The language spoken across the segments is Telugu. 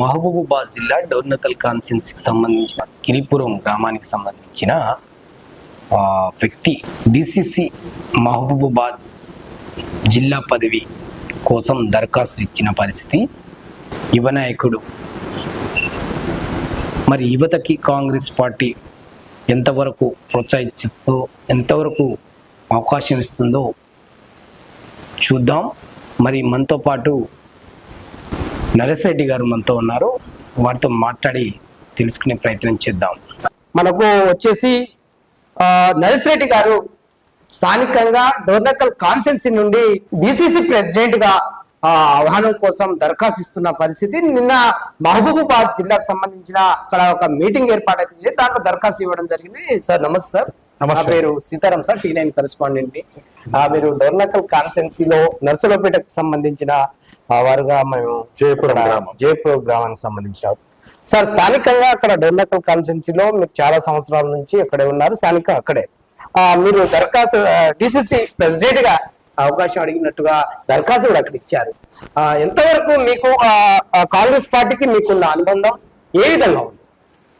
మహబూబాబాద్ జిల్లా డోర్నకల్ కాన్స్టిట్యున్సీకి సంబంధించిన గిరిపురం గ్రామానికి సంబంధించిన వ్యక్తి డిసిసి మహబూబాబాద్ జిల్లా పదవి కోసం దరఖాస్తు ఇచ్చిన పరిస్థితి యువ నాయకుడు. మరి యువతకి కాంగ్రెస్ పార్టీ ఎంతవరకు ప్రోత్సహిస్తుందో ఎంతవరకు అవకాశం ఇస్తుందో చూద్దాం. మరి మనతో పాటు నరేష్ రెడ్డి గారు మనతో ఉన్నారు. వారితో మాట్లాడి తెలుసుకునే ప్రయత్నం చేద్దాం. మనకు వచ్చేసి నరేష్ రెడ్డి గారు స్థానికంగా డోర్నకల్ కాన్స్టెన్సీ నుండి డిసిసి ప్రెసిడెంట్గా ఆ, ఆహ్వానం కోసం దరఖాస్తు ఇస్తున్న పరిస్థితి. నిన్న మహబూబాబాద్ జిల్లాకు సంబంధించిన అక్కడ ఒక మీటింగ్ ఏర్పాటు అయితే దాంట్లో దరఖాస్తు ఇవ్వడం జరిగింది. సార్ నమస్తే సార్. నా. పేరు Sitaram sir T nine correspondent మీరు డోర్నకల్ కాన్స్టెన్సీలో నర్సులపేటకు సంబంధించిన వారుగా మేము జయపురం. జయపురం గ్రామానికి సంబంధించిన సార్ స్థానికంగా అక్కడ డోర్నకల్ కాన్స్టెన్సీలో మీరు చాలా సంవత్సరాల నుంచి అక్కడే ఉన్నారు స్థానిక అక్కడే. మీరు దరఖాస్తు డిసిసి ప్రెసిడెంట్గా అవకాశం అడిగినట్టుగా దరఖాస్తు కూడా అక్కడ ఇచ్చారు. ఎంతవరకు మీకు కాంగ్రెస్ పార్టీకి మీకున్న అనుబంధం ఏ విధంగా ఉంది?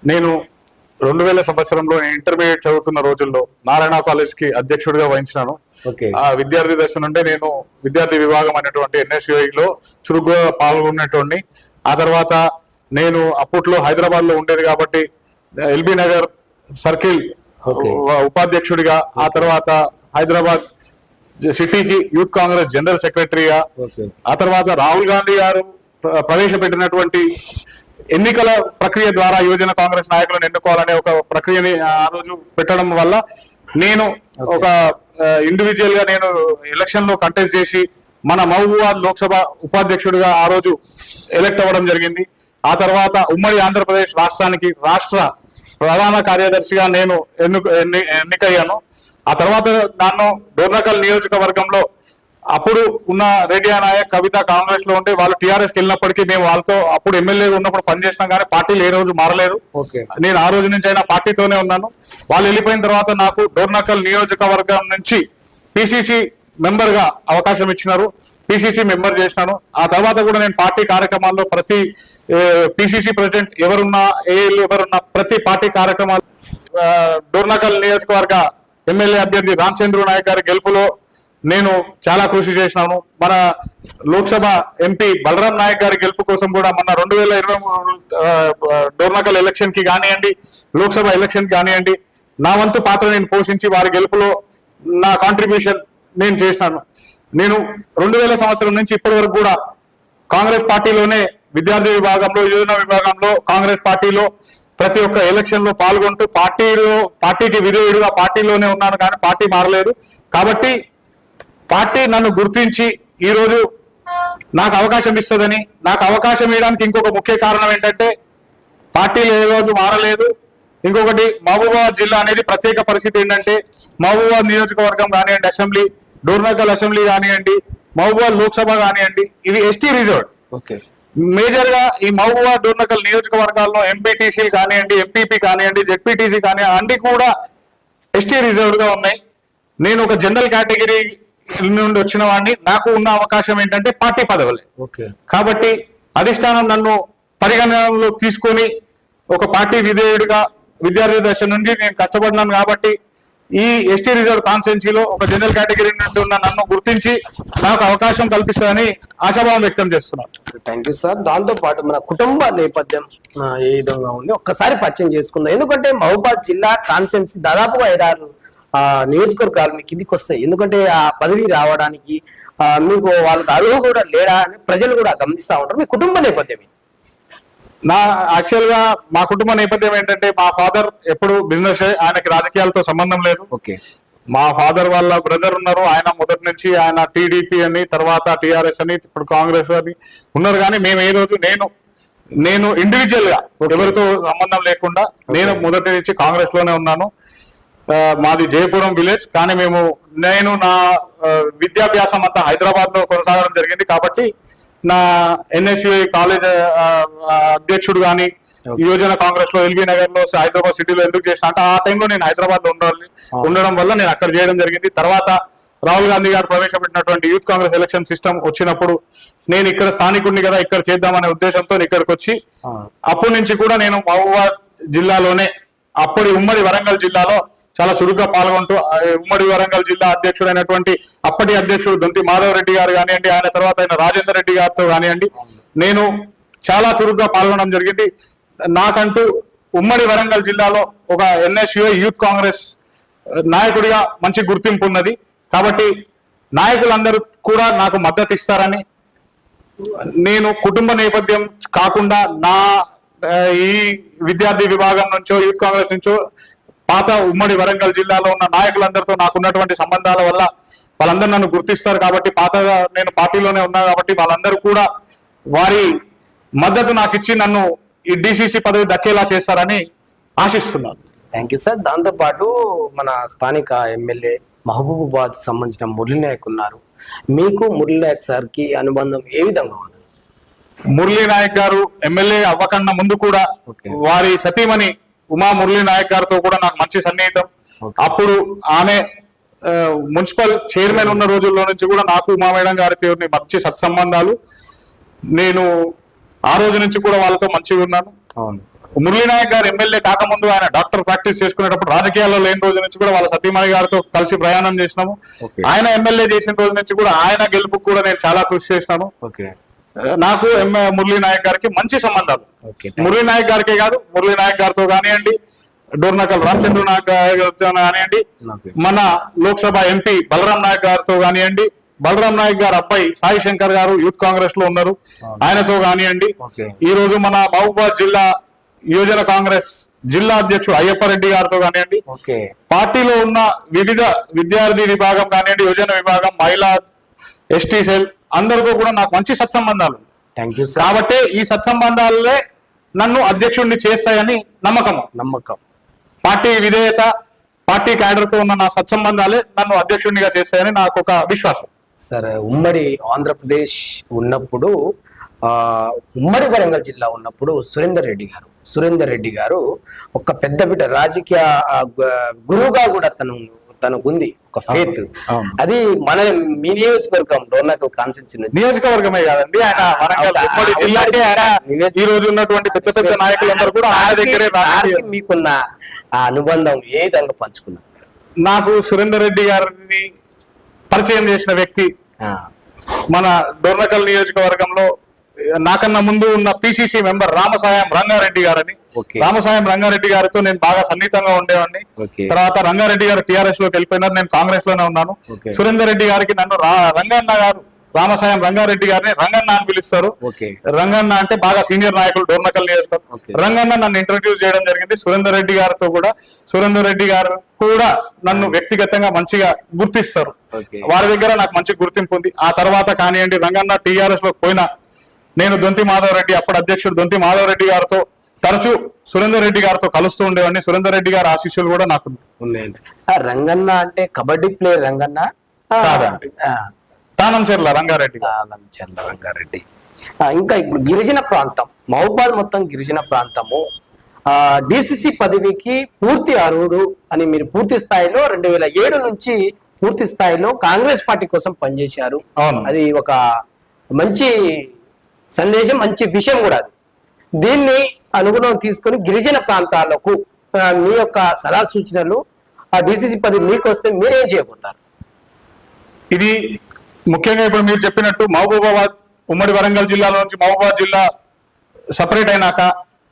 నేను రెండు వేల సంవత్సరంలో నేను ఇంటర్మీడియట్ చదువుతున్న రోజుల్లో నారాయణ కాలేజ్కి అధ్యక్షుడిగా వహించినాను. ఆ విద్యార్థి దశ నుండే నేను విద్యార్థి విభాగం అనేటువంటి NSUI లో చురుగ్గా పాల్గొన్నటువంటి ఆ తర్వాత నేను అప్పట్లో హైదరాబాద్లో ఉండేది కాబట్టి ఎల్బీ నగర్ సర్కిల్. ఉపాధ్యక్షుడిగా ఆ తర్వాత హైదరాబాద్ సిటీకి యూత్ కాంగ్రెస్ జనరల్ సెక్రటరీగా ఆ తర్వాత రాహుల్ గాంధీ గారు ప్ర- ప్రవేశపెట్టినటువంటి ఎన్నికల ప్రక్రియ ద్వారా యువజన కాంగ్రెస్ నాయకులను ఎన్నుకోవాలనే ఒక ప్రక్రియని ఆ రోజు పెట్టడం వల్ల నేను ఒక ఇండివిజువల్గా నేను ఎలక్షన్లో కంటెస్ట్ చేసి మన మహబూబాద్ లోక్సభ ఉపాధ్యక్షుడిగా ఆ రోజు ఎలక్ట్ అవ్వడం జరిగింది. ఆ తర్వాత ఉమ్మడి ఆంధ్రప్రదేశ్ రాష్ట్రానికి రాష్ట్ర ప్రధాన కార్యదర్శిగా నేను ఎన్ని- ఎన్నికయ్యాను. ఆ తర్వాత నన్ను డోర్నకల్ నియోజకవర్గంలో అప్పుడు ఉన్న రెడ్డి నాయక్ కవిత కాంగ్రెస్లో ఉంటే వాళ్ళు టీఆర్ఎస్ వెళ్ళినప్పటికీ మేము వాళ్ళతో అప్పుడు ఎమ్మెల్యే ఉన్నప్పుడు పనిచేసినాం కానీ పార్టీలు ఏ రోజు మారలేదు. ఓకే. నేను ఆ రోజు నుంచి అయినా పార్టీతోనే ఉన్నాను. వాళ్ళు వెళ్ళిపోయిన తర్వాత నాకు డోర్నకల్ నియోజకవర్గం నుంచి పిసిసి మెంబర్గా అవకాశం ఇచ్చినారు. పిసిసి మెంబర్ చేసినాను. ఆ తర్వాత కూడా నేను పార్టీ కార్యక్రమాల్లో ప్రతి పిసిసి ప్రెసిడెంట్ ఎవరున్నా ఏఎల్ ఎవరున్నా ప్రతి పార్టీ కార్యక్రమాలు డోర్నకల్ నియోజకవర్గ ఎమ్మెల్యే అభ్యర్థి రామచంద్ర నాయక్ గారి గెలుపులో నేను చాలా కృషి చేసినాను. మన లోక్సభ ఎంపీ బలరాం నాయక్ గారి గెలుపు కోసం కూడా మన రెండు వేల ఇరవై డోర్నకల్ ఎలక్షన్కి కానివ్వండి లోక్సభ ఎలక్షన్ కానివ్వండి నా వంతు పాత్ర నేను పోషించి వారి గెలుపులో నా కాంట్రిబ్యూషన్ నేను చేసినాను. నేను రెండు వేల సంవత్సరం నుంచి ఇప్పటి వరకు కూడా కాంగ్రెస్ పార్టీలోనే విద్యార్థి విభాగంలో యువజన విభాగంలో కాంగ్రెస్ పార్టీలో ప్రతి ఒక్క ఎలక్షన్లో పాల్గొంటూ పార్టీలో పార్టీకి విధేయుడుగా పార్టీలోనే ఉన్నాను కానీ పార్టీ మారలేదు. కాబట్టి పార్టీ నన్ను గుర్తించి ఈ రోజు నాకు అవకాశం ఇస్తుందని నాకు అవకాశం ఇవ్వడానికి ఇంకొక ముఖ్య కారణం ఏంటంటే పార్టీలు ఏ రోజు మారలేదు. ఇంకొకటి మహబూబాబాద్ జిల్లా అనేది ప్రత్యేక పరిస్థితి ఏంటంటే మహబూబాబాద్ నియోజకవర్గం కానివ్వండి అసెంబ్లీ డోర్నకల్ అసెంబ్లీ కానివ్వండి మహబూబాబాద్ లోక్సభ కానివ్వండి ఇవి ఎస్టీ రిజర్వ్. ఓకే. మేజర్గా ఈ మహబూబాబాద్ డోర్నకల్ నియోజకవర్గాల్లో ఎంపీటీసీలు కానివ్వండి ఎంపీపీ కానివ్వండి జెడ్పీటీసీ కానివ్వండి అన్ని కూడా ఎస్టీ రిజర్వ్డ్గా ఉన్నాయి. నేను ఒక జనరల్ కేటగిరీ నుండి వచ్చిన వాడిని. నాకు ఉన్న అవకాశం ఏంటంటే పార్టీ పదవులే. ఓకే. కాబట్టి అధిష్టానం నన్ను పరిగణనలో తీసుకొని ఒక పార్టీ విధేయుడిగా విద్యార్థి దశ నుండి నేను కష్టపడినాను కాబట్టి ఈ ఎస్టీ రిజర్వ్ కాన్స్టెన్సీలో ఒక జనరల్ కేటగిరీ నుండి ఉన్న నన్ను గుర్తించి నాకు అవకాశం కల్పిస్తుందని ఆశాభావం వ్యక్తం చేస్తున్నాను. Thank you sir. దాంతో పాటు మన కుటుంబ నేపథ్యం ఏ విధంగా ఉంది? ఒక్కసారి పరిచయం చేసుకుందాం. ఎందుకంటే మహబూబాద్ జిల్లా కాన్సెన్సీ దాదాపుగా ఐదారు ఆ, నియోజకవర్గాలు మీ కిందికి వస్తాయి. ఎందుకంటే ఆ పదవి రావడానికి మీకు వాళ్ళకి అరువు కూడా లేడా అని ప్రజలు కూడా గమనిస్తా ఉంటారు. మీ కుటుంబ నేపథ్యం. నా యాక్చువల్గా మా కుటుంబ నేపథ్యం ఏంటంటే మా ఫాదర్ ఎప్పుడు బిజినెస్ ఆయనకి రాజకీయాలతో సంబంధం లేదు. ఓకే. మా ఫాదర్ వాళ్ళ బ్రదర్ ఉన్నారు. ఆయన మొదటి నుంచి ఆయన టీడీపీ అని తర్వాత టిఆర్ఎస్ అని ఇప్పుడు కాంగ్రెస్ అని ఉన్నారు. కానీ మేము ఏ రోజు నేను నేను ఇండివిజువల్గా ఎవరితో సంబంధం లేకుండా నేను మొదటి నుంచి కాంగ్రెస్లోనే ఉన్నాను. మాది జయపురం విలేజ్. కానీ మేము నేను నా విద్యాభ్యాసం అంతా హైదరాబాద్లో కొనసాగడం జరిగింది. కాబట్టి నా ఎన్ఎస్యుఐ కాలేజ్ అధ్యక్షుడు కానీ యువజన కాంగ్రెస్లో ఎల్బీ నగర్లో హైదరాబాద్ సిటీలో ఎందుకు చేసిన అంటే ఆ టైంలో నేను హైదరాబాద్లో ఉండాలి ఉండడం వల్ల నేను అక్కడ చేయడం జరిగింది. తర్వాత రాహుల్ గాంధీ గారు ప్రవేశపెట్టినటువంటి యూత్ కాంగ్రెస్ ఎలక్షన్ సిస్టమ్ వచ్చినప్పుడు నేను ఇక్కడ స్థానికుడిని కదా ఇక్కడ చేద్దామనే ఉద్దేశంతో ఇక్కడికి వచ్చి అప్పటి నుంచి కూడా నేను మహబూబాద్ జిల్లాలోనే అప్పటి ఉమ్మడి వరంగల్ జిల్లాలో చాలా చురుగ్గా పాల్గొంటూ ఉమ్మడి వరంగల్ జిల్లా అధ్యక్షుడైనటువంటి అప్పటి అధ్యక్షుడు దొంతి మాధవ్ రెడ్డి గారు కానివ్వండి ఆయన తర్వాత ఆయన రాజేందర్ రెడ్డి గారితో కానివ్వండి నేను చాలా చురుగ్గా పాల్గొనడం జరిగింది. నాకంటూ ఉమ్మడి వరంగల్ జిల్లాలో ఒక ఎన్ఎస్యుఐ యూత్ కాంగ్రెస్ నాయకుడిగా మంచి గుర్తింపు ఉన్నది. కాబట్టి నాయకులందరూ కూడా నాకు మద్దతు ఇస్తారని నేను కుటుంబ నేపథ్యం కాకుండా నా ఈ విద్యార్థి విభాగం నుంచో యూత్ కాంగ్రెస్ నుంచో పాత ఉమ్మడి వరంగల్ జిల్లాలో ఉన్న నాయకులందరితో నాకు ఉన్నటువంటి సంబంధాల వల్ల వాళ్ళందరూ నన్ను గుర్తిస్తారు కాబట్టి పాతగా నేను పార్టీలోనే ఉన్నా కాబట్టి వాళ్ళందరూ కూడా వారి మద్దతు నాకు ఇచ్చి నన్ను ఈ డిసిసి పదవి దక్కేలా చేస్తారని ఆశిస్తున్నాను. థ్యాంక్ యూ సార్ దాంతోపాటు మన స్థానిక ఎమ్మెల్యే మహబూబాబాద్ సంబంధించిన మురళీ నాయక్ ఉన్నారు. మీకు మురళీ నాయక్ సార్కి అనుబంధం ఏ విధంగా ఉంది? మురళీ నాయక్ గారు ఎమ్మెల్యే అవ్వకన్నా ముందు కూడా. వారి సతీమణి ఉమా మురళీ నాయక్ గారితో కూడా నాకు మంచి సన్నిహితం. అప్పుడు ఆమె మున్సిపల్ చైర్మన్ ఉన్న రోజుల్లో నుంచి కూడా నాకు ఉమా మేడం గారితో మంచి సత్సంబంధాలు. నేను ఆ రోజు నుంచి కూడా వాళ్ళతో మంచిగా ఉన్నాను. మురళీ నాయక్ గారు ఎమ్మెల్యే కాకముందు ఆయన డాక్టర్ ప్రాక్టీస్ చేసుకునేటప్పుడు రాజకీయాల్లో లేని రోజు నుంచి కూడా వాళ్ళ సతీమణి గారితో కలిసి ప్రయాణం చేసినాము. ఆయన ఎమ్మెల్యే చేసిన రోజు నుంచి కూడా ఆయన గెలుపుకు కూడా నేను చాలా కృషి చేసినాను. నాకు ఎం మురళీ నాయక్ గారికి మంచి సంబంధాలు. మురళీ నాయక్ గారికే కాదు మురళీ నాయక్ గారితో కానివ్వండి డోర్నకల్ రామచంద్ర నాయక్ గారితో కానివ్వండి. మన లోక్సభ ఎంపీ బలరాం నాయక్ గారితో కానివ్వండి బలరాం నాయక్ గారు అబ్బాయి సాయి శంకర్ గారు యూత్ కాంగ్రెస్లో ఉన్నారు ఆయనతో కానివ్వండి. ఈ రోజు మన మహబూబాద్ జిల్లా యువజన కాంగ్రెస్ జిల్లా అధ్యక్షుడు అయ్యప్పరెడ్డి గారితో కానివ్వండి పార్టీలో ఉన్న వివిధ విద్యార్థి విభాగం కానివ్వండి యువజన విభాగం మహిళా ఎస్టీ సెల్ అందరితో కూడా నాకు మంచి సత్సంబంధాలు. థ్యాంక్ యూ కాబట్టి ఈ సత్సంబంధాలే నన్ను అధ్యక్షుడిని చేస్తాయని నమ్మకం. నమ్మకం. పార్టీ విధేయత పార్టీ క్యాడర్తో ఉన్న నా సత్సంబంధాలే నన్ను అధ్యక్షుడినిగా చేస్తాయని నాకు ఒక విశ్వాసం. సరే ఉమ్మడి ఆంధ్రప్రదేశ్ ఉన్నప్పుడు ఆ ఉమ్మడి వరంగల్ జిల్లా ఉన్నప్పుడు సురేందర్ రెడ్డి గారు సురేందర్ రెడ్డి గారు ఒక పెద్ద బిడ్డ రాజకీయ గురువుగా కూడా తను తనకు ఉంది ఒక ఫేత్. అది మన మీ నియోజకవర్గం డోర్నకల్ కాన్సెన్సీ నియోజకవర్గమే కాదండి ఆయన ఈ రోజు ఉన్నటువంటి పెద్ద పెద్ద నాయకులందరూ కూడా ఆయన దగ్గరే మీకున్న ఆ అనుబంధం ఏ విధంగా పంచుకున్నారు? నాకు సురేందర్ రెడ్డి గారిని పరిచయం చేసిన వ్యక్తి మన డొర్నకల్ నియోజకవర్గంలో నాకన్నా ముందు ఉన్న పిసిసి మెంబర్ రామసాయం రంగారెడ్డి గారని. రామసాయం రంగారెడ్డి గారితో నేను బాగా సన్నిహితంగా ఉండేవాడిని. తర్వాత రంగారెడ్డి గారు టిఆర్ఎస్లోకి వెళ్ళిపోయినారు. నేను కాంగ్రెస్లోనే ఉన్నాను. సురేందర్ రెడ్డి గారికి నన్ను రంగన్న గారు రామసాయం రంగారెడ్డి గారిని రంగన్న అని పిలుస్తారు. రంగన్న అంటే బాగా సీనియర్ నాయకులు డోర్నకల్ నియోజకవర్గం. రంగన్న నన్ను ఇంట్రడ్యూస్ చేయడం జరిగింది. సురేందర్ రెడ్డి గారితో కూడా. సురేందర్ రెడ్డి గారు కూడా నన్ను వ్యక్తిగతంగా మంచిగా గుర్తిస్తారు. వారి దగ్గర నాకు మంచి గుర్తింపు ఉంది. ఆ తర్వాత కానివ్వండి రంగన్న టీఆర్ఎస్లోకి పోయినా నేను దొంతి మాధవ్ రెడ్డి అప్పుడు అధ్యక్షుడు దొంతి మాధవ్ రెడ్డి గారితో తరచూ సురేందర్ రెడ్డి గారితో కలుస్తూ ఉండేవాడిని సురేందర్ రెడ్డి గారి ఆశీస్సులు కూడా నాకు ఉన్నాయి. ఉన్నాయండి ఆ రంగన్న అంటే కబడ్డీ ప్లేయర్ రంగన్న కాదండి. ఆ, తానం చెర్ల రంగారెడ్డి గారు. చంద్ర రంగారెడ్డి ఇంకా ఇప్పుడు గిరిజన ప్రాంతం మహబాద్ మొత్తం గిరిజన ప్రాంతము ఆ డిసిసి పదవికి పూర్తి అర్హుడు అని మీరు పూర్తి స్థాయిలో రెండు వేల ఏడు నుంచి పూర్తి స్థాయిలో కాంగ్రెస్ పార్టీ కోసం పనిచేశారు. అది ఒక మంచి సందేశం మంచి విషయం కూడా అది. దీన్ని అనుగుణం తీసుకొని గిరిజన ప్రాంతాలకు మీ యొక్క సలహా సూచనలు ఆ డిసిసి పదవి మీకు వస్తే మీరేం చేయబోతారు? ఇది ముఖ్యంగా ఇప్పుడు మీరు చెప్పినట్టు మహబూబాబాద్ ఉమ్మడి వరంగల్ జిల్లాలో నుంచి మహబూబాబాద్ జిల్లా సపరేట్ అయినాక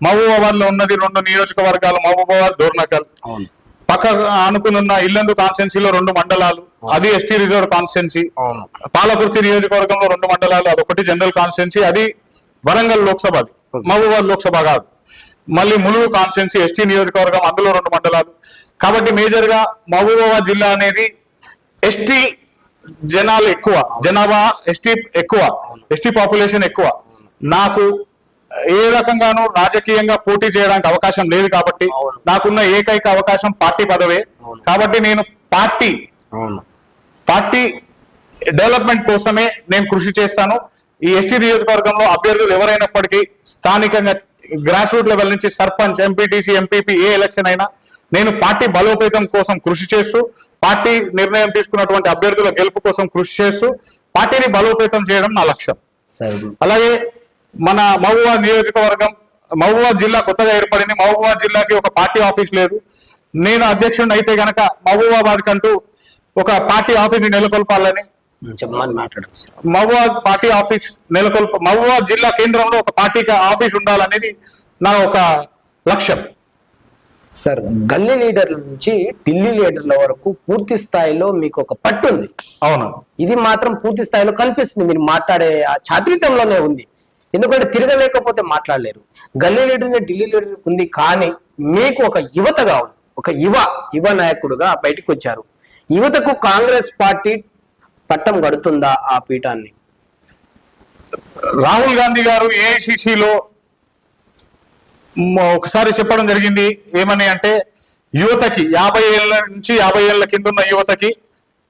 మహబూబాబాద్లో ఉన్నది రెండు నియోజకవర్గాలు మహబూబాబాద్ డోర్నకల్ అవును. పక్క ఆనుకునున్న ఇల్లందు కాన్స్టెన్సీలో రెండు మండలాలు. అది ఎస్టీ రిజర్వ్ కాన్స్టెన్సీ. పాలకుర్తి నియోజకవర్గంలో రెండు మండలాలు అదొకటి జనరల్ కాన్స్టెన్సీ అది వరంగల్ లోక్సభ అది మహబూబాద్ లోక్సభ కాదు. మళ్ళీ ములుగు కాన్స్టెన్సీ ఎస్టీ నియోజకవర్గం అందులో రెండు మండలాలు. కాబట్టి మేజర్గా మహబూబాబాద్ జిల్లా అనేది ఎస్టీ జనాలు ఎక్కువ. జనాభా ఎస్టీ ఎక్కువ. ఎస్టీ పాపులేషన్ ఎక్కువ. నాకు ఏ రకంగానూ రాజకీయంగా పోటీ చేయడానికి అవకాశం లేదు కాబట్టి. నాకున్న ఏకైక అవకాశం పార్టీ పదవే. కాబట్టి నేను పార్టీ పార్టీ డెవలప్మెంట్ కోసమే నేను కృషి చేస్తాను. ఈ ఎస్టీ నియోజకవర్గంలో అభ్యర్థులు ఎవరైనప్పటికీ స్థానికంగా గ్రాస్ రూట్ లెవెల్ నుంచి సర్పంచ్ ఎంపీటీసీ ఎంపీపీ ఏ ఎలక్షన్ అయినా నేను పార్టీ బలోపేతం కోసం కృషి చేస్తూ పార్టీ నిర్ణయం తీసుకున్నటువంటి అభ్యర్థుల గెలుపు కోసం కృషి చేస్తూ పార్టీని బలోపేతం చేయడం నా లక్ష్యం. అలాగే మన మహబూబాద్ నియోజకవర్గం మహబూబాద్ జిల్లా కొత్తగా ఏర్పడింది. మహబూబాద్ జిల్లాకి ఒక పార్టీ ఆఫీస్ లేదు. నేను అధ్యక్షుడిని అయితే గనక మహబూబాబాద్ కంటూ ఒక పార్టీ ఆఫీస్ నెలకొల్పాలని. మహబూబాద్ పార్టీ ఆఫీస్ నెలకొల్ప మహబూబాద్ జిల్లా కేంద్రంలో ఒక పార్టీ ఆఫీస్ ఉండాలనేది నా ఒక లక్ష్యం. సార్ గల్లీ లీడర్ల నుంచి ఢిల్లీ లీడర్ల వరకు పూర్తి స్థాయిలో మీకు ఒక పట్టు ఉంది. అవును. ఇది మాత్రం పూర్తి స్థాయిలో కనిపిస్తుంది మీరు మాట్లాడే ఆ చాతురితంలోనే ఉంది. ఎందుకంటే తిరగలేకపోతే మాట్లాడలేరు. గల్లీ లీడర్గా ఢిల్లీ లీడర్ ఉంది కానీ మీకు ఒక యువతగా ఒక యువ యువ నాయకుడుగా బయటకు వచ్చారు యువతకు కాంగ్రెస్ పార్టీ పట్టం గడుతుందా ఆ పీఠాన్ని? రాహుల్ గాంధీ గారు ఏఐసిసిలో ఒకసారి చెప్పడం జరిగింది. ఏమని అంటే యువతకి యాభై ఏళ్ళ నుంచి యాభై ఏళ్ళ కింద ఉన్న యువతకి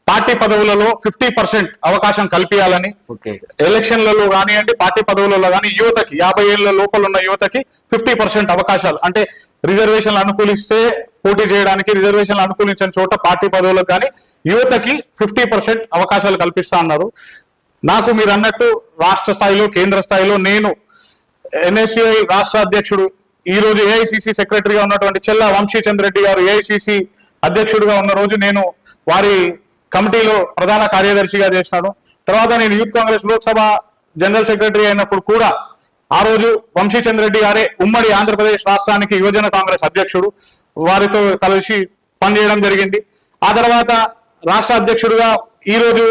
పార్టీ పదవులలో ఫిఫ్టీ పర్సెంట్ అవకాశం కల్పించాలని ఓకే. ఎలక్షన్లలో కానివ్వండి పార్టీ పదవులలో కానీ యువతకి యాభై ఏళ్ళ లోపల ఉన్న యువతకి ఫిఫ్టీ పర్సెంట్ అవకాశాలు. అంటే రిజర్వేషన్లు అనుకూలిస్తే పోటీ చేయడానికి రిజర్వేషన్లు అనుకూలించిన చోట పార్టీ పదవులకు కానీ యువతకి ఫిఫ్టీ పర్సెంట్ అవకాశాలు కల్పిస్తా అన్నారు. నాకు మీరు అన్నట్టు రాష్ట్ర స్థాయిలో కేంద్ర స్థాయిలో నేను ఎన్ఎస్యుఐ రాష్ట్ర అధ్యక్షుడు ఈ రోజు ఏఐసిసి సెక్రటరీగా ఉన్నటువంటి చెల్ల వంశీచంద్ర రెడ్డి గారు ఏఐసిసి అధ్యక్షుడిగా ఉన్న రోజు నేను వారి కమిటీలో ప్రధాన కార్యదర్శిగా చేశాను తర్వాత నేను youth Congress Lok Sabha general secretary అయినప్పుడు కూడా ఆ రోజు వంశీచంద్ర రెడ్డి గారే ఉమ్మడి ఆంధ్రప్రదేశ్ రాష్ట్రానికి యువజన కాంగ్రెస్ అధ్యక్షుడు. వారితో కలిసి పనిచేయడం జరిగింది. ఆ తర్వాత రాష్ట్ర అధ్యక్షుడిగా ఈ రోజు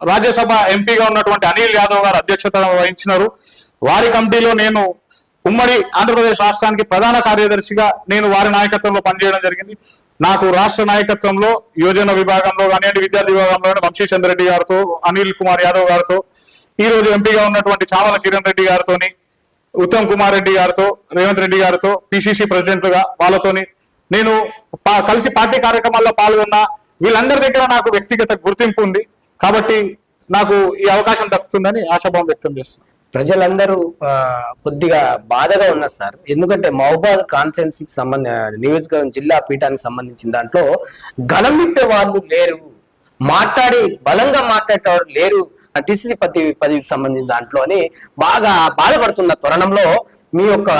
రాజ్యసభ ఎంపీగా ఉన్నటువంటి అనిల్ యాదవ్ గారు అధ్యక్షత వహించినారు. వారి కమిటీలో నేను ఉమ్మడి ఆంధ్రప్రదేశ్ రాష్ట్రానికి ప్రధాన కార్యదర్శిగా నేను వారి నాయకత్వంలో పనిచేయడం జరిగింది. నాకు రాష్ట్ర నాయకత్వంలో యోజన విభాగంలో కానివ్వండి విద్యార్థి విభాగంలో వంశీ చంద్రెడ్డి గారితో అనిల్ కుమార్ యాదవ్ గారితో ఈ రోజు ఎంపీగా ఉన్నటువంటి చావల కిరణ్ రెడ్డి గారితోని ఉత్తమ్ కుమార్ రెడ్డి గారితో రేవంత్ రెడ్డి గారితో పిసిసి ప్రెసిడెంట్లుగా వాళ్ళతోని నేను పా- కలిసి పార్టీ కార్యక్రమాల్లో పాల్గొన్న వీళ్ళందరి దగ్గర నాకు వ్యక్తిగత గుర్తింపు ఉంది. కాబట్టి నాకు ఈ అవకాశం దక్కుతుందని ఆశాభావం వ్యక్తం చేస్తున్నాను. ప్రజలందరూ కొద్దిగా బాధగా ఉన్నారు సార్. ఎందుకంటే మహబాద్ కాన్సెన్సీకి సంబంధ నియోజకవర్గం జిల్లా పీఠానికి సంబంధించిన దాంట్లో గలం వాళ్ళు లేరు. మాట్లాడి బలంగా మాట్లాడేవారు లేరు. టిసిసి పదవి పదవికి సంబంధించిన దాంట్లో అని బాగా బాధపడుతున్న తరుణంలో మీ యొక్క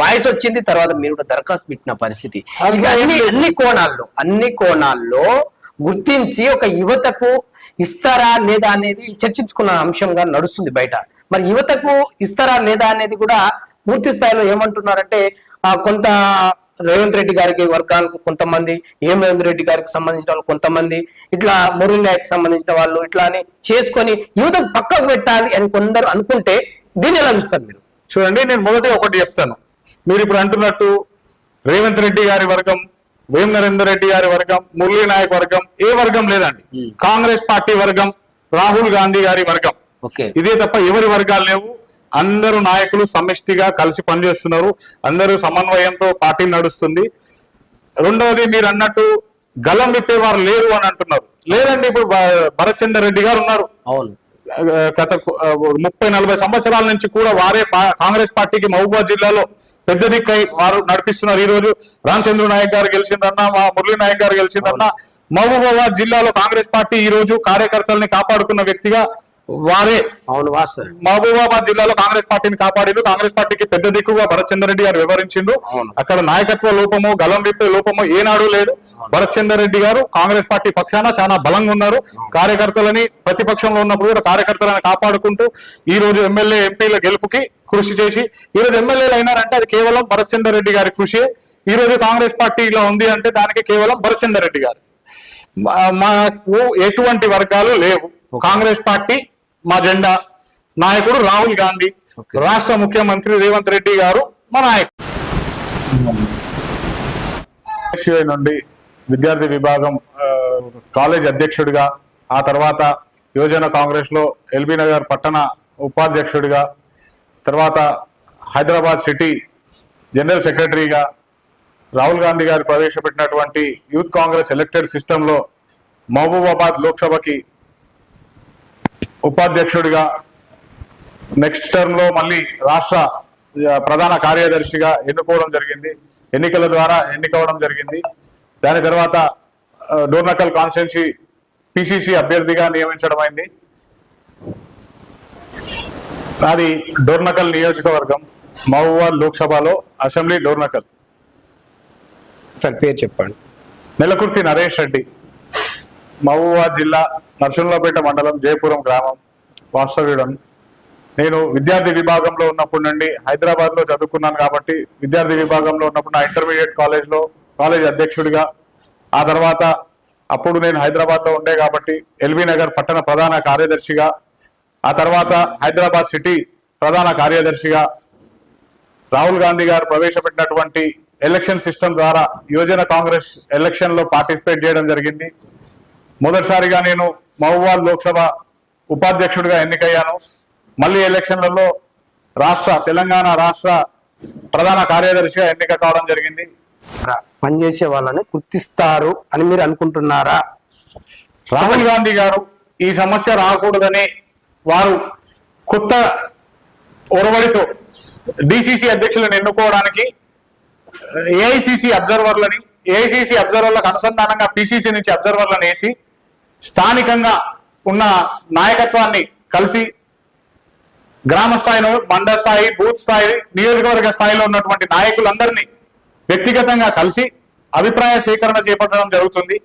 వాయిస్ వచ్చింది తర్వాత మీరు కూడా దరఖాస్తు పెట్టిన పరిస్థితి. అన్ని కోణాల్లో అన్ని కోణాల్లో గుర్తించి ఒక యువతకు ఇస్తారా లేదా అనేది చర్చించుకున్న అంశంగా నడుస్తుంది బయట. మరి యువతకు ఇస్తారా లేదా అనేది కూడా పూర్తి స్థాయిలో ఏమంటున్నారంటే కొంత రేవంత్ రెడ్డి గారికి వర్గానికి కొంతమంది ఏం రేవంత్ రెడ్డి గారికి సంబంధించిన వాళ్ళు కొంతమంది ఇట్లా మురళి నాయక్ సంబంధించిన వాళ్ళు ఇట్లా అని చేసుకొని యువతకు పక్కకు పెట్టాలి అని కొందరు అనుకుంటే దీన్ని ఎలా చూస్తారు మీరు? చూడండి నేను మొదటి ఒకటి చెప్తాను. మీరు ఇప్పుడు అంటున్నట్టు రేవంత్ రెడ్డి గారి వర్గం వేం నరేందర్ రెడ్డి గారి వర్గం మురళీ నాయక్ వర్గం ఏ వర్గం లేదండి. కాంగ్రెస్ పార్టీ వర్గం రాహుల్ గాంధీ గారి వర్గం. ఇదే తప్ప ఎవరి వర్గాలు లేవు. అందరూ నాయకులు సమిష్టిగా కలిసి పనిచేస్తున్నారు. అందరూ సమన్వయంతో పార్టీ నడుస్తుంది. రెండవది మీరు అన్నట్టు గలం విప్పేవారు లేరు అని అంటున్నారు. లేదండి ఇప్పుడు భ- భరత్ చందర్ రెడ్డి గారు ఉన్నారు. అవును. గత ముప్పై నలభై సంవత్సరాల నుంచి కూడా వారే కాంగ్రెస్ పార్టీకి మహబూబాద్ జిల్లాలో పెద్ద దిక్కై వారు నడిపిస్తున్నారు. ఈ రోజు రామచంద్ర నాయక్ గారు గెలిచిందన్నా మా మురళీ నాయక్ గారు గెలిచిందన్నా మహబూబాబాద్ జిల్లాలో కాంగ్రెస్ పార్టీ ఈ రోజు కార్యకర్తల్ని కాపాడుకున్న వ్యక్తిగా వారే. అవును మహబూబాబాద్ జిల్లాలో కాంగ్రెస్ పార్టీని కాపాడిండు కాంగ్రెస్ పార్టీకి పెద్ద దిక్కుగా భరత్ చంద్ర రెడ్డి గారు వివరించిండు. అక్కడ నాయకత్వ లోపము గలం విప్పే లోపము ఏనాడు లేదు. భరత్ చంద్ర రెడ్డి గారు కాంగ్రెస్ పార్టీ పక్షాన చాలా బలంగా ఉన్నారు. కార్యకర్తలని ప్రతిపక్షంలో ఉన్నప్పుడు కూడా కార్యకర్తలను కాపాడుకుంటూ ఈ రోజు ఎమ్మెల్యే ఎంపీల గెలుపుకి కృషి చేసి ఈ రోజు ఎమ్మెల్యేలు అయినారంటే అది కేవలం భరత్ చంద్ర రెడ్డి గారి కృషి. ఈ రోజు కాంగ్రెస్ పార్టీ ఇలా ఉంది అంటే దానికి కేవలం భరత్ చంద్ర రెడ్డి గారు మాకు ఎటువంటి వర్గాలు లేవు. కాంగ్రెస్ పార్టీ మా జెండా నాయకుడు రాహుల్ గాంధీ. రాష్ట్ర ముఖ్యమంత్రి రేవంత్ రెడ్డి గారు మా నాయకుడు నుండి విద్యార్థి విభాగం కాలేజ్ అధ్యక్షుడిగా ఆ తర్వాత యువజన కాంగ్రెస్లో ఎల్బీ నగర్ పట్టణ ఉపాధ్యక్షుడిగా తర్వాత హైదరాబాద్ సిటీ జనరల్ సెక్రటరీగా రాహుల్ గాంధీ గారు ప్రవేశపెట్టినటువంటి యూత్ కాంగ్రెస్ ఎలక్టెడ్ సిస్టంలో మహబూబాబాద్ లోక్సభకి ఉపాధ్యక్షుడిగా నెక్స్ట్ టర్మ్లో మళ్ళీ రాష్ట్ర ప్రధాన కార్యదర్శిగా ఎన్నుకోవడం జరిగింది. ఎన్నికల ద్వారా ఎన్నికవడం జరిగింది. దాని తర్వాత డోర్నకల్ కాన్స్టిట్యున్సీ పిసిసి అభ్యర్థిగా నియమించడం అయింది. అది డోర్నకల్ నియోజకవర్గం మహబూబాద్ లోక్సభలో అసెంబ్లీ డోర్నకల్. సార్ పేరు చెప్పండి. నెలకుర్తి నరేష్ రెడ్డి మహబూబాద్ జిల్లా నర్సింహపేట మండలం జయపురం గ్రామం వాస్తవ్యుడం నేను విద్యార్థి విభాగంలో ఉన్నప్పటి నుండి హైదరాబాద్లో చదువుకున్నాను కాబట్టి విద్యార్థి విభాగంలో ఉన్నప్పుడు నా ఇంటర్మీడియట్ కాలేజ్లో కాలేజ్ అధ్యక్షుడిగా. ఆ తర్వాత అప్పుడు నేను హైదరాబాద్లో ఉండే కాబట్టి ఎల్బీ నగర్ పట్టణ ప్రధాన కార్యదర్శిగా. ఆ తర్వాత హైదరాబాద్ సిటీ ప్రధాన కార్యదర్శిగా. రాహుల్ గాంధీ గారు ప్రవేశపెట్టినటువంటి ఎలక్షన్ సిస్టమ్ ద్వారా యువజన కాంగ్రెస్ ఎలక్షన్లో పార్టిసిపేట్ చేయడం జరిగింది. మొదటిసారిగా నేను మహబూబాద్ లోక్సభ ఉపాధ్యక్షుడిగా ఎన్నికయ్యాను. మళ్ళీ ఎలక్షన్లలో రాష్ట్ర తెలంగాణ రాష్ట్ర ప్రధాన కార్యదర్శిగా ఎన్నిక కావడం జరిగింది. పనిచేసే వాళ్ళని గుర్తిస్తారు అని మీరు అనుకుంటున్నారా? రాహుల్ గాంధీ గారు ఈ సమస్య రాకూడదని వారు కొత్త ఒరవడితో డిసిసి అధ్యక్షులను ఎన్నుకోవడానికి ఏఐసిసి అబ్జర్వర్లని ఏఐసిసి అబ్జర్వర్లకు అనుసంధానంగా పిసిసి నుంచి అబ్జర్వర్లను వేసి స్థానికంగా ఉన్న నాయకత్వాన్ని కలిసి గ్రామ స్థాయిలో మండల స్థాయి బూత్ స్థాయి నియోజకవర్గ స్థాయిలో ఉన్నటువంటి నాయకులందరినీ వ్యక్తిగతంగా కలిసి అభిప్రాయ సేకరణ చేపట్టడం జరుగుతుంది.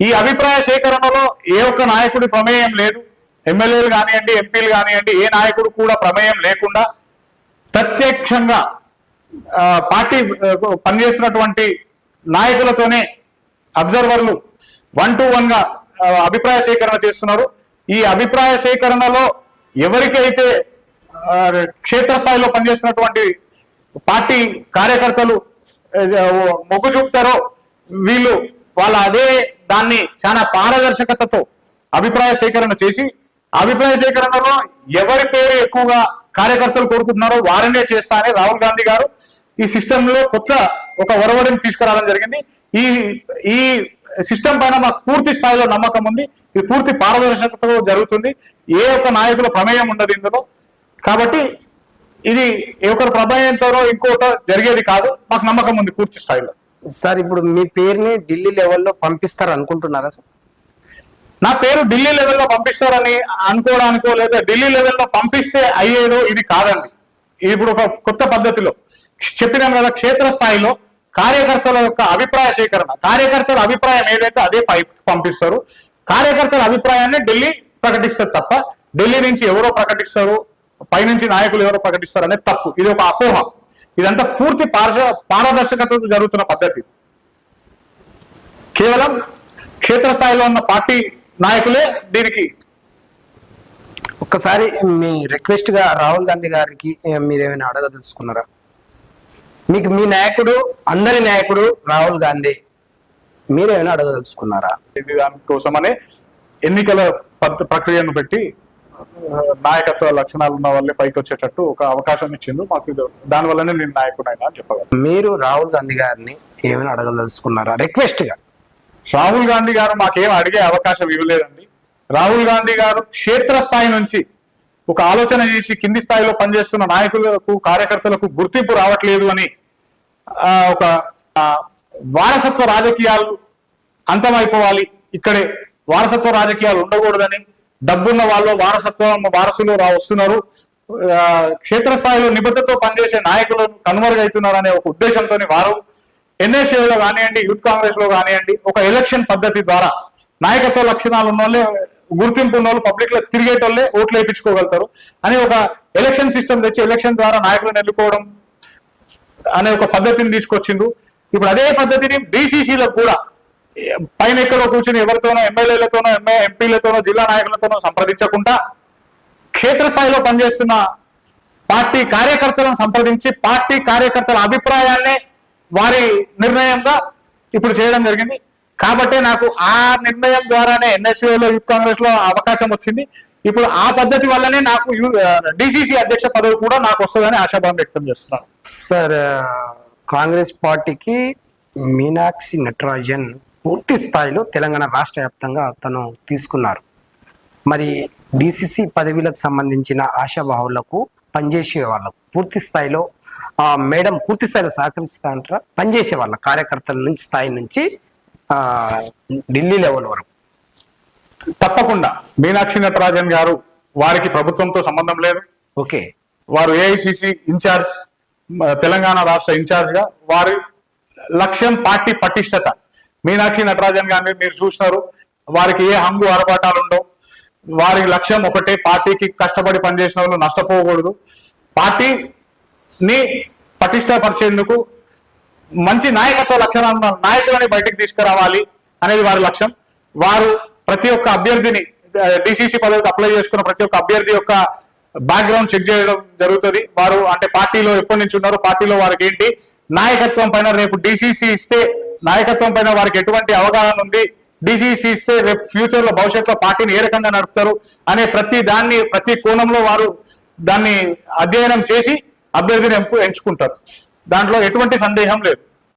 ఈ అభిప్రాయ సేకరణలో ఏ ఒక్క నాయకుడి ప్రమేయం లేదు. ఎమ్మెల్యేలు కానివ్వండి ఎంపీలు కానివ్వండి ఏ నాయకుడు కూడా ప్రమేయం లేకుండా ప్రత్యక్షంగా పార్టీ పనిచేసినటువంటి నాయకులతోనే అబ్జర్వర్లు వన్ టు వన్గా అభిప్రాయ సేకరణ చేస్తున్నారు. ఈ అభిప్రాయ సేకరణలో ఎవరికైతే క్షేత్రస్థాయిలో పనిచేస్తున్నటువంటి పార్టీ కార్యకర్తలు మొగ్గు చూపుతారో వీళ్ళు వాళ్ళ అదే దాన్ని చాలా పారదర్శకతతో అభిప్రాయ సేకరణ చేసి అభిప్రాయ సేకరణలో ఎవరి పేరు ఎక్కువగా కార్యకర్తలు కోరుకుంటున్నారో వారినే చేస్తా అని రాహుల్ గాంధీ గారు ఈ సిస్టమ్లో కొత్త ఒక ఒరవడిని తీసుకురావడం జరిగింది. ఈ ఈ సిస్టమ్ పైన మాకు పూర్తి స్థాయిలో నమ్మకం ఉంది. ఇది పూర్తి పారదర్శకతతో జరుగుతుంది. ఏ ఒక్క నాయకుల ప్రమేయం ఉండదు ఇందులో. కాబట్టి ఇది ఏ ఒక్కరి ప్రమేయంతోనో ఇంకోటో జరిగేది కాదు. మాకు నమ్మకం ఉంది పూర్తి స్థాయిలో. సార్ ఇప్పుడు మీ పేరుని ఢిల్లీ లెవెల్లో పంపిస్తారు అనుకుంటున్నారా సార్? నా పేరు ఢిల్లీ లెవెల్లో పంపిస్తారని అనుకోవడానికో లేదా ఢిల్లీ లెవెల్లో పంపిస్తే అయ్యేదో ఇది కాదండి. ఇది ఇప్పుడు ఒక కొత్త పద్ధతిలో. చెప్పినాం కదా క్షేత్ర స్థాయిలో కార్యకర్తల యొక్క అభిప్రాయ సేకరణ. కార్యకర్తల అభిప్రాయం ఏదైతే అదే పంపిస్తారు కార్యకర్తల అభిప్రాయాన్ని ఢిల్లీ ప్రకటిస్తారు తప్ప ఢిల్లీ నుంచి ఎవరో ప్రకటిస్తారు పైనుంచి నాయకులు ఎవరో ప్రకటిస్తారు అనేది తప్పు. ఇది ఒక అపోహ. ఇదంతా పూర్తి పారదర్శకతతో జరుగుతున్న పద్ధతి. కేవలం క్షేత్రస్థాయిలో ఉన్న పార్టీ నాయకులే దీనికి ఒక్కసారి మీ రిక్వెస్ట్గా రాహుల్ గాంధీ గారికి మీరేమైనా అడగదలుచుకున్నారా? మీకు మీ నాయకుడు అందరి నాయకుడు రాహుల్ గాంధీ. మీరేమైనా అడగదలుచుకున్నారా? ఇది దానికోసమనే ఎన్నికల ప్రక్రియను పెట్టి నాయకత్వ లక్షణాలు ఉన్న వాళ్ళే పైకి వచ్చేటట్టు ఒక అవకాశం ఇచ్చిండు మాకు ఇది దానివల్లనే నేను నాయకుడైనా అని చెప్పగలను. మీరు రాహుల్ గాంధీ గారిని ఏమైనా అడగదలుచుకున్నారా? రిక్వెస్ట్గా రాహుల్ గాంధీ గారు మాకేం అడిగే అవకాశం ఇవ్వలేదండి. రాహుల్ గాంధీ గారు క్షేత్ర స్థాయి నుంచి ఒక ఆలోచన చేసి కింది స్థాయిలో పనిచేస్తున్న నాయకులకు కార్యకర్తలకు గుర్తింపు రావట్లేదు అని ఒక వారసత్వ రాజకీయాలు అంతమైపోవాలి. ఇక్కడే వారసత్వ రాజకీయాలు ఉండకూడదని డబ్బున్న వాళ్ళు వారసత్వం వారసులు రా వస్తున్నారు. ఆ, క్షేత్రస్థాయిలో నిబద్ధతతో పనిచేసే నాయకులు కనుమరుగవుతున్నారు అనే ఒక ఉద్దేశంతో వారు. ఎన్ఎస్ఏలో కానివ్వండి యూత్ కాంగ్రెస్లో కానివ్వండి ఒక ఎలక్షన్ పద్ధతి ద్వారా నాయకత్వ లక్షణాలు ఉన్న వాళ్ళే గుర్తింపు ఉన్న వాళ్ళు పబ్లిక్లో తిరిగేటోళ్ళే ఓట్లు వేయించుకోగలుగుతారు. అని ఒక ఎలక్షన్ సిస్టమ్ తెచ్చి ఎలక్షన్ ద్వారా నాయకులను ఎన్నుకోవడం అనే ఒక పద్ధతిని తీసుకొచ్చిండు ఇప్పుడు అదే పద్ధతిని బీసీసీలకు కూడా పైన ఎక్కడో కూర్చుని ఎవరితోనో ఎమ్మెల్యేలతోనో ఎంఏ ఎంపీలతోనో జిల్లా నాయకులతోనో సంప్రదించకుండా క్షేత్రస్థాయిలో పనిచేస్తున్న పార్టీ కార్యకర్తలను సంప్రదించి పార్టీ కార్యకర్తల అభిప్రాయాన్నే వారి నిర్ణయంగా ఇప్పుడు చేయడం జరిగింది. కాబట్టి నాకు ఆ నిర్ణయం ద్వారానే ఎన్ఎస్యూలో యూత్ కాంగ్రెస్లో అవకాశం వచ్చింది. ఇప్పుడు ఆ పద్ధతి వల్లనే నాకు డిసిసి అధ్యక్ష పదవి కూడా నాకు వస్తుందని ఆశాభావం వ్యక్తం చేస్తున్నాను. సార్ కాంగ్రెస్ పార్టీకి మీనాక్షి నటరాజన్ పూర్తి స్థాయిలో తెలంగాణ రాష్ట్ర వ్యాప్తంగా తను తీసుకున్నారు. మరి డిసిసి పదవులకు సంబంధించిన ఆశాభావులకు పనిచేసే వాళ్ళకు పూర్తి స్థాయిలో ఆ మేడం పూర్తి స్థాయిలో సహకరిస్తా అంటారా పనిచేసే వాళ్ళ కార్యకర్తల నుంచి స్థాయి నుంచి ఢిల్లీ లెవెల్ వరకు. తప్పకుండా మీనాక్షి నటరాజన్ గారు వారికి ప్రభుత్వంతో సంబంధం లేదు. ఓకే. వారు ఏఐసిసి ఇన్ఛార్జ్ తెలంగాణ రాష్ట్ర ఇన్ఛార్జ్గా వారి లక్ష్యం పార్టీ పటిష్టత. మీనాక్షి నటరాజన్ గారిని మీరు చూసినారు. వారికి ఏ హంగు ఆరపాటాలు ఉండవు. వారి లక్ష్యం ఒకటే పార్టీకి కష్టపడి పనిచేసిన వాళ్ళు నష్టపోకూడదు. పార్టీని పటిష్టపరిచేందుకు మంచి నాయకత్వ లక్షణాలను నాయకులని బయటకు తీసుకురావాలి అనేది వారి లక్ష్యం. వారు ప్రతి ఒక్క అభ్యర్థిని డిసిసి పదవికి అప్లై చేసుకున్న ప్రతి ఒక్క అభ్యర్థి యొక్క బ్యాక్గ్రౌండ్ చెక్ చేయడం జరుగుతుంది. వారు అంటే పార్టీలో ఎప్పటి నుంచి ఉన్నారు పార్టీలో వారికి ఏంటి నాయకత్వం పైన రేపు డిసిసి ఇస్తే నాయకత్వం పైన వారికి ఎటువంటి అవగాహన ఉంది డిసిసి ఇస్తే రేపు ఫ్యూచర్లో భవిష్యత్తులో పార్టీని ఏ రకంగా నడుపుతారు అనే ప్రతి దాన్ని ప్రతి కోణంలో వారు దాన్ని అధ్యయనం చేసి అభ్యర్థిని ఎంపు ఎంచుకుంటారు. దాంట్లో ఎటువంటి సందేహం లేదు.